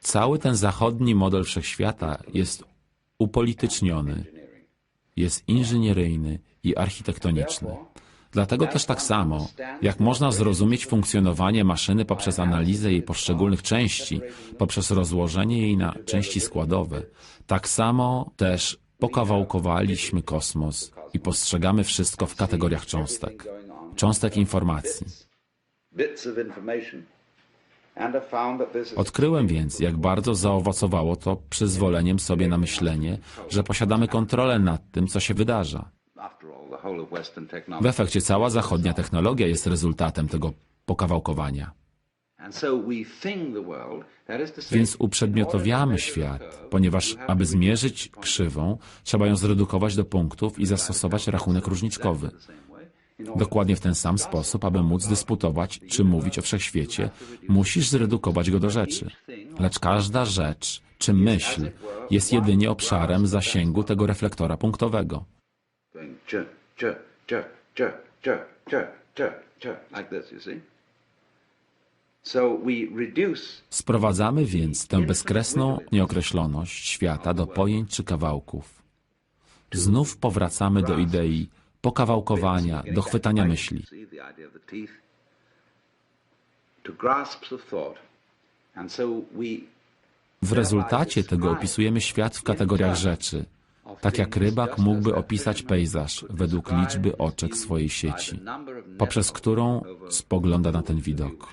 Cały ten zachodni model wszechświata jest upolityczniony, jest inżynieryjny i architektoniczny. Dlatego też tak samo, jak można zrozumieć funkcjonowanie maszyny poprzez analizę jej poszczególnych części, poprzez rozłożenie jej na części składowe, tak samo też pokawałkowaliśmy kosmos i postrzegamy wszystko w kategoriach cząstek, cząstek informacji. Odkryłem więc, jak bardzo zaowocowało to przyzwoleniem sobie na myślenie, że posiadamy kontrolę nad tym, co się wydarza. W efekcie cała zachodnia technologia jest rezultatem tego pokawałkowania. Więc uprzedmiotowiamy świat, ponieważ aby zmierzyć krzywą, trzeba ją zredukować do punktów i zastosować rachunek różniczkowy. Dokładnie w ten sam sposób, aby móc dysputować czy mówić o wszechświecie, musisz zredukować go do rzeczy. Lecz każda rzecz czy myśl jest jedynie obszarem zasięgu tego reflektora punktowego. Sprowadzamy więc tę bezkresną nieokreśloność świata do pojęć czy kawałków. Znów powracamy do idei pokawałkowania, do chwytania myśli. W rezultacie tego opisujemy świat w kategoriach rzeczy, tak jak rybak mógłby opisać pejzaż według liczby oczek swojej sieci, poprzez którą spogląda na ten widok.